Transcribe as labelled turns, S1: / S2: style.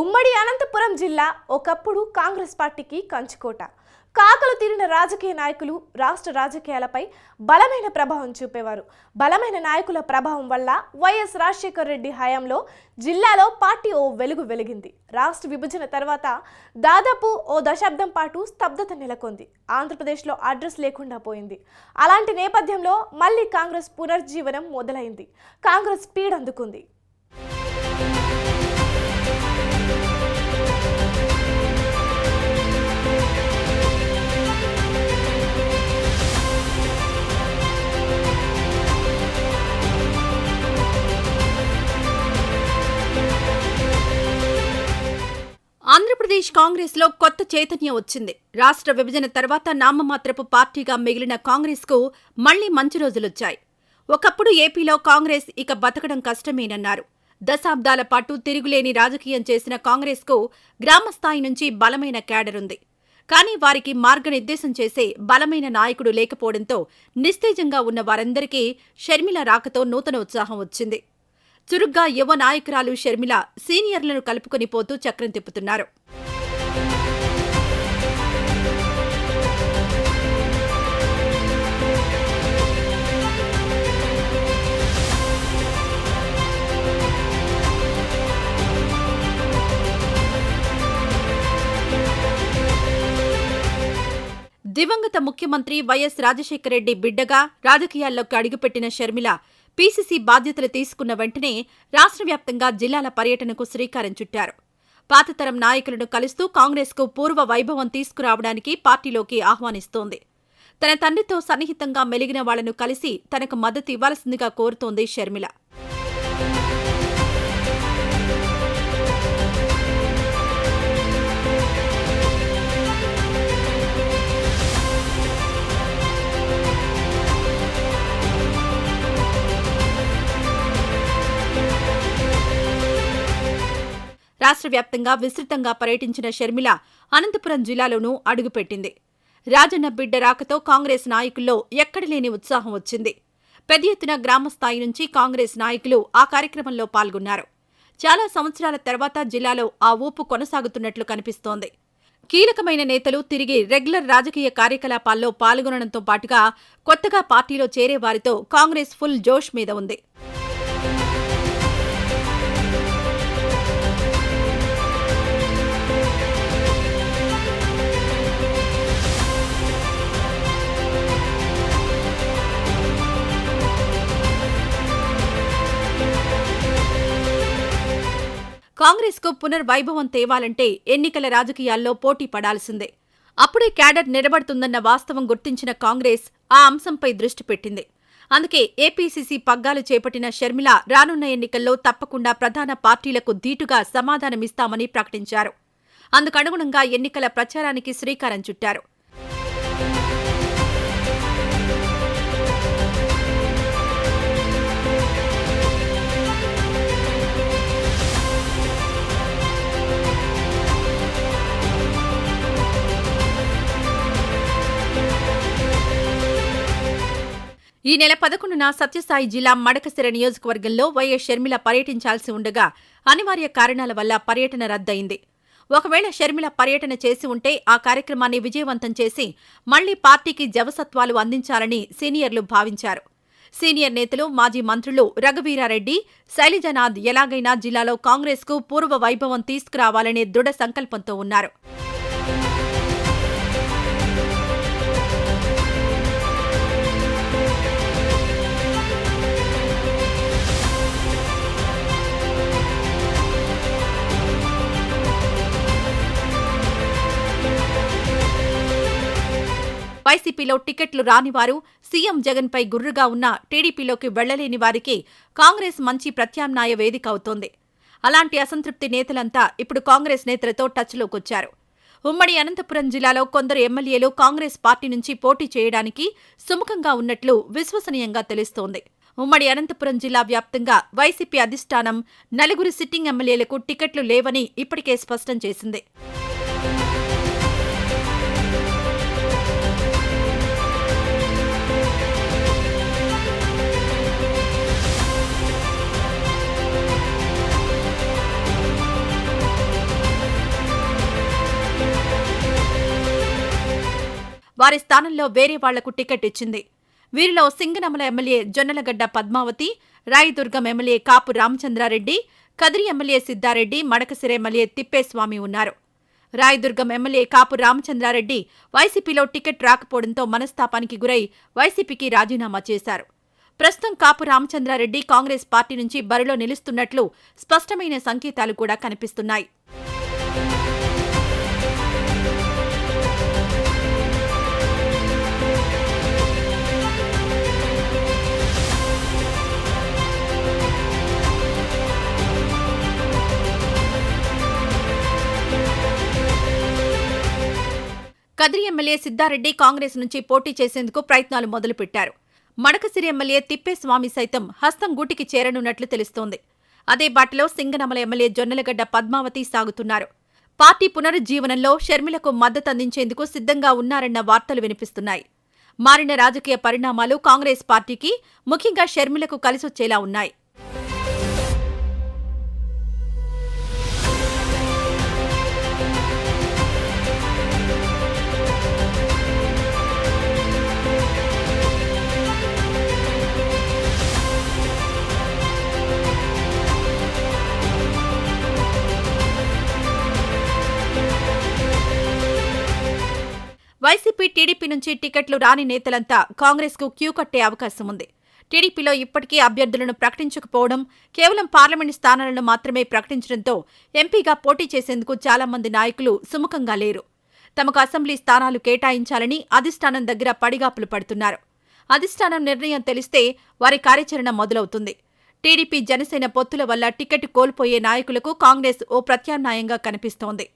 S1: ఉమ్మడి అనంతపురం జిల్లా ఒకప్పుడు కాంగ్రెస్ పార్టీకి కంచుకోట. కాకలు తీరిన రాజకీయ నాయకులు రాష్ట్ర రాజకీయాలపై బలమైన ప్రభావం చూపేవారు. బలమైన నాయకుల ప్రభావం వల్ల వైఎస్ రాజశేఖర్ రెడ్డి హయాంలో జిల్లాలో పార్టీ ఓ వెలుగు వెలిగింది. రాష్ట్ర విభజన తర్వాత దాదాపు ఓ దశాబ్దం పాటు స్తబ్దత నెలకొంది. ఆంధ్రప్రదేశ్లో అడ్రస్ లేకుండా పోయింది. అలాంటి నేపథ్యంలో మళ్ళీ కాంగ్రెస్ పునర్జీవనం మొదలైంది. కాంగ్రెస్ స్పీడ్ అందుకుంది.
S2: కాంగ్రెస్లో కొత్త చైతన్యం వచ్చింది. రాష్ట్ర విభజన తర్వాత నామమాత్రపు పార్టీగా మిగిలిన కాంగ్రెస్కు మళ్ళీ మంచి రోజులొచ్చాయి. ఒకప్పుడు ఏపీలో కాంగ్రెస్ ఇక బతకడం కష్టమేనన్నారు. దశాబ్దాల పాటు తిరుగులేని రాజకీయం చేసిన కాంగ్రెస్కు గ్రామస్థాయి నుంచి బలమైన కేడరుంది ఉంది. కానీ వారికి మార్గనిర్దేశం చేసే బలమైన నాయకుడు లేకపోవడంతో నిస్తేజంగా ఉన్న వారందరికీ షర్మిల రాకతో నూతన ఉత్సాహం వచ్చింది. చురుగ్గా యువ నాయకురాలు షర్మిల సీనియర్లను కలుపుకొని పోతూ చక్రం తిప్పుతున్నారు. దివంగత ముఖ్యమంత్రి వైఎస్ రాజశేఖరెడ్డి బిడ్డగా రాజకీయాల్లోకి అడుగుపెట్టిన షర్మిల పీసీసీ బాధ్యతలు తీసుకున్న వెంటనే రాష్ట్ర వ్యాప్తంగా జిల్లాల పర్యటనకు శ్రీకారం చుట్టారు. పాతతరం నాయకులను కలుస్తూ కాంగ్రెస్కు పూర్వ వైభవం తీసుకురావడానికి పార్టీలోకి ఆహ్వానిస్తోంది. తన తండ్రితో సన్నిహితంగా మెలిగిన వాళ్ళను కలిసి తనకు మద్దతు ఇవ్వాల్సిందిగా కోరుతోంది షర్మిల. రాష్ట్ర వ్యాప్తంగా విస్తృతంగా పర్యటించిన షర్మిల అనంతపురం జిల్లాలోనూ అడుగుపెట్టింది. రాజన్న బిడ్డ రాకతో కాంగ్రెస్ నాయకుల్లో ఎక్కడలేని ఉత్సాహం వచ్చింది. పెద్ద ఎత్తున గ్రామ స్థాయి నుంచి కాంగ్రెస్ నాయకులు ఆ కార్యక్రమంలో పాల్గొన్నారు. చాలా సంవత్సరాల తర్వాత జిల్లాలో ఆ ఊపు కొనసాగుతున్నట్లు కనిపిస్తోంది. కీలకమైన నేతలు తిరిగి రెగ్యులర్ రాజకీయ కార్యకలాపాల్లో పాల్గొనడంతో పాటుగా కొత్తగా పార్టీలో చేరే వారితో కాంగ్రెస్ ఫుల్ జోష్ మీద ఉంది. కాంగ్రెస్కు పునర్వైభవం తేవాలంటే ఎన్నికల రాజకీయాల్లో పోటీ పడాల్సిందే. అప్పుడే క్యాడర్ నిలబడుతుందన్న వాస్తవం గుర్తించిన కాంగ్రెస్ ఆ అంశంపై దృష్టి పెట్టింది. అందుకే ఏపీసీసీ పగ్గాలు చేపట్టిన షర్మిల రానున్న ఎన్నికల్లో తప్పకుండా ప్రధాన పార్టీలకు ధీటుగా సమాధానమిస్తామని ప్రకటించారు. అందుకనుగుణంగా ఎన్నికల ప్రచారానికి శ్రీకారం చుట్టారు. ఈ నెల పదకొండున సత్యసాయి జిల్లా మడకసిర నియోజకవర్గంలో వైఎస్ షర్మిల పర్యటించాల్సి ఉండగా అనివార్య కారణాల వల్ల పర్యటన రద్దయింది. ఒకవేళ షర్మిల పర్యటన చేసి ఉంటే ఆ కార్యక్రమాన్ని విజయవంతం చేసి మళ్ళీ పార్టీకి జవసత్వాలు అందించాలని సీనియర్లు భావించారు. సీనియర్ నేతలు మాజీ మంత్రులు రఘువీరారెడ్డి శైలజనాథ్ ఎలాగైనా జిల్లాలో కాంగ్రెస్కు పూర్వ వైభవం తీసుకురావాలనే దృఢ సంకల్పంతో ఉన్నారు. వైసీపీలో టికెట్లు రానివారు సీఎం జగన్పై గుర్రుగా ఉన్న టీడీపీలోకి వెళ్ళలేని వారికి కాంగ్రెస్ మంచి ప్రత్యామ్నాయ వేదిక అవుతోంది. అలాంటి అసంతృప్తి నేతలంతా ఇప్పుడు కాంగ్రెస్ నేతలతో టచ్లోకొచ్చారు. ఉమ్మడి అనంతపురం జిల్లాలో కొందరు ఎమ్మెల్యేలు కాంగ్రెస్ పార్టీ నుంచి పోటీ చేయడానికి సుముఖంగా ఉన్నట్లు విశ్వసనీయంగా తెలుస్తోంది. ఉమ్మడి అనంతపురం జిల్లా వ్యాప్తంగా వైసీపీ అధిష్టానం నలుగురు సిట్టింగ్ ఎమ్మెల్యేలకు టికెట్లు లేవని ఇప్పటికే స్పష్టం చేసింది. వారి స్థానంలో వేరే వాళ్ళకు టికెట్ ఇచ్చింది. వీరిలో Singanamala MLA Jonnalagadda Padmavathi Rayadurgam MLA Kapu Ramachandra Reddy Kadiri MLA Siddha Reddy Madakasira MLA Thippeswamy ఉన్నారు. రాయదుర్గం ఎమ్మెల్యే కాపు రామచంద్రారెడ్డి వైసీపీలో టికెట్ రాకపోవడంతో మనస్తాపానికి గురై వైసీపీకి రాజీనామా చేశారు. ప్రస్తుతం కాపు రామచంద్రారెడ్డి కాంగ్రెస్ పార్టీ నుంచి బరిలో నిలుస్తున్నట్లు స్పష్టమైన సంకేతాలు కూడా కనిపిస్తున్నాయి. కదిరి ఎమ్మెల్యే సిద్ధారెడ్డి కాంగ్రెస్ నుంచి పోటీ చేసేందుకు ప్రయత్నాలు మొదలుపెట్టారు. మడకసిరి ఎమ్మెల్యే తిప్పేస్వామి సైతం హస్తం గూటికి చేరనున్నట్లు తెలుస్తోంది. అదే బాటలో సింగనమల ఎమ్మెల్యే జొన్నలగడ్డ పద్మావతి సాగుతున్నారు. పార్టీ పునరుజ్జీవనంలో షర్మిలకు మద్దతందించేందుకు సిద్ధంగా ఉన్నారన్న వార్తలు వినిపిస్తున్నాయి. మారిన రాజకీయ పరిణామాలు కాంగ్రెస్ పార్టీకి ముఖ్యంగా షర్మిలకు కలిసొచ్చేలా ఉన్నాయి. వైసీపీ టీడీపీ నుంచి టికెట్లు రాని నేతలంతా కాంగ్రెస్కు క్యూ కట్టే అవకాశం ఉంది. టీడీపీలో ఇప్పటికీ అభ్యర్థులను ప్రకటించకపోవడం కేవలం పార్లమెంటు స్థానాలను మాత్రమే ప్రకటించడంతో ఎంపీగా పోటీ చేసేందుకు చాలా మంది నాయకులు సుముఖంగా లేరు. తమకు అసెంబ్లీ స్థానాలు కేటాయించాలని అధిష్టానం దగ్గర పడిగాపులు పడుతున్నారు. అధిష్టానం నిర్ణయం తెలిస్తే వారి కార్యాచరణ మొదలవుతుంది. టీడీపీ జనసేన పొత్తుల వల్ల టికెట్ కోల్పోయే నాయకులకు కాంగ్రెస్ ఓ ప్రత్యామ్నాయంగా కనిపిస్తోంది.